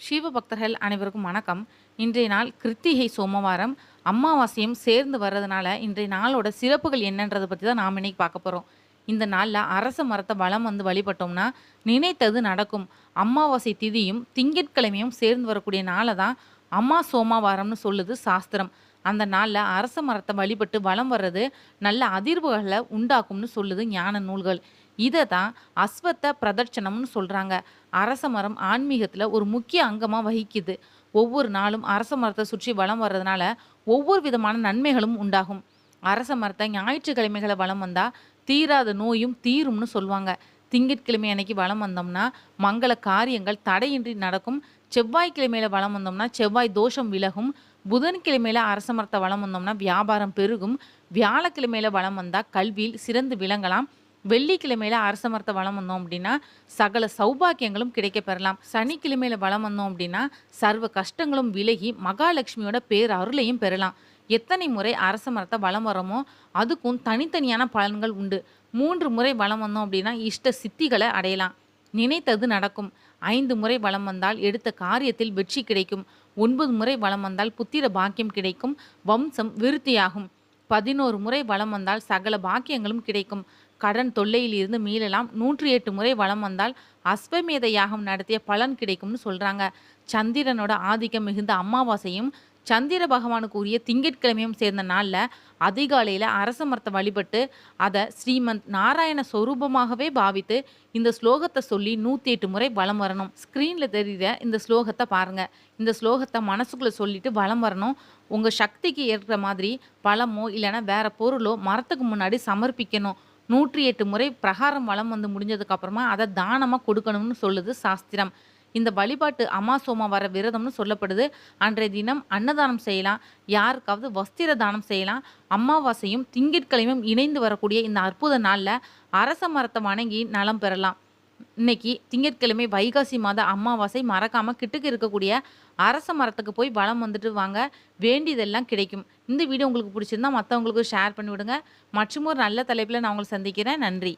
சிவ பக்தர்கள் அனைவருக்கும் வணக்கம். இன்றைய நாள் கிருத்திகை சோமவாரம். அமாவாசையும் சேர்ந்து வர்றதுனால இன்றைய நாளோட சிறப்புகள் என்னன்றதை பற்றி தான் நாம் இன்னைக்கு பார்க்க போகிறோம் இந்த நாளில் அரச மரத்தை வளம் வந்து வழிபட்டோம்னா நினைத்தது நடக்கும். அமாவாசை திதியும் திங்கட்கிழமையும் சேர்ந்து வரக்கூடிய நாளை தான் அம்மா சோமவாரம்னு சொல்லுது சாஸ்திரம். அந்த நாளில் அரச மரத்தை வழிபட்டு வலம் வர்றது நல்ல அதிர்வுகளை உண்டாக்கும்னு சொல்லுது ஞான நூல்கள். இதை தான் அஸ்வத்த பிரதட்சணம்னு சொல்கிறாங்க அரச மரம் ஆன்மீகத்தில் ஒரு முக்கிய அங்கமாக வகிக்குது. ஒவ்வொரு நாளும் அரச மரத்தை சுற்றி வளம் வர்றதுனால ஒவ்வொரு விதமான நன்மைகளும் உண்டாகும். அரச மரத்தை ஞாயிற்றுக்கிழமைகளை வளம் வந்தால் தீராத நோயும் தீரும்னு சொல்லுவாங்க. திங்கட்கிழமை அன்னைக்கு வளம் வந்தோம்னா மங்கள காரியங்கள் தடையின்றி நடக்கும். செவ்வாய்க்கிழமையில வளம் வந்தோம்னா செவ்வாய் தோஷம் விலகும். புதன்கிழமையில அரச மரத்தை வளம் வந்தோம்னா வியாபாரம் பெருகும். வியாழக்கிழமையில வளம் வந்தால் கல்வியில் சிறந்து விளங்கலாம். வெள்ளிக்கிழமையில அரச மரத்தை வளம் வந்தோம் அப்படின்னா சகல சௌபாக்கியங்களும் கிடைக்க பெறலாம் சனிக்கிழமையில வளம் வந்தோம் அப்படின்னா சர்வ கஷ்டங்களும் விலகி மகாலட்சுமியோட பேர் அருளையும் பெறலாம். எத்தனை முறை அரச மரத்தை வளம் வரோமோ அதுக்கும் தனித்தனியான பலன்கள் உண்டு. மூன்று முறை வளம் வந்தோம் அப்படின்னா இஷ்ட சித்திகளை அடையலாம். நினைத்தது நடக்கும். ஐந்து முறை வளம் வந்தால் எடுத்த காரியத்தில் வெற்றி கிடைக்கும். ஒன்பது முறை வளம் வந்தால் புத்திர பாக்கியம் கிடைக்கும். வம்சம் விருத்தியாகும். பதினோரு முறை வளம் வந்தால் சகல பாக்கியங்களும் கிடைக்கும். கடன் தொல்லையில் இருந்து மீளலாம். நூற்றி எட்டு முறை வலம் வந்தால் அஸ்வமேத யாகம் நடத்திய பலன் கிடைக்கும்னு சொல்றாங்க. சந்திரனோட ஆதிக்கம் மிகுந்த அமாவாசையும் சந்திர பகவானுக்கு உரிய திங்கட்கிழமையும் சேர்ந்த நாளில் அதிகாலையில் அரச மரத்தை வழிபட்டு அதை ஸ்ரீமந்த் நாராயண சொரூபமாகவே பாவித்து இந்த ஸ்லோகத்தை சொல்லி நூற்றி எட்டு முறை வலம் வரணும். ஸ்க்ரீனில் தெரிகிற இந்த ஸ்லோகத்தை பாருங்கள் இந்த ஸ்லோகத்தை மனசுக்குள்ளே சொல்லிட்டு வலம் வரணும். உங்கள் சக்திக்கு ஏற்ற மாதிரி பழமோ இல்லைன்னா வேறு பொருளோ மரத்துக்கு முன்னாடி சமர்ப்பிக்கணும். நூற்றி எட்டு முறை பிரகாரம் வளம் வந்து முடிஞ்சதுக்கப்புறமா அதை தானமாக கொடுக்கணும்னு சொல்லுது சாஸ்திரம். இந்த வழிபாட்டு அம்மா வர விரதம்னு சொல்லப்படுது. அன்றைய தினம் அன்னதானம் செய்யலாம். யாருக்காவது வஸ்திர தானம் செய்யலாம். அமாவாசையும் திங்கட்கிழமையும் இணைந்து வரக்கூடிய இந்த அற்புத நாளில் அரச மரத்தை வணங்கி நலம் பெறலாம். இன்னைக்கு திங்கட்கிழமை வைகாசி மாத அமாவாசை மறக்காம கிட்டுக்கு இருக்கக்கூடிய அரச மரத்துக்கு போய் வளம் வந்துட்டு வாங்க. வேண்டியதெல்லாம் கிடைக்கும். இந்த வீடியோ உங்களுக்கு பிடிச்சிருந்தா மற்றவங்களுக்கு ஷேர் பண்ணி விடுங்க. மற்றும் ஒரு நல்ல தலைப்பில் நான் உங்களை சந்திக்கிறேன். நன்றி.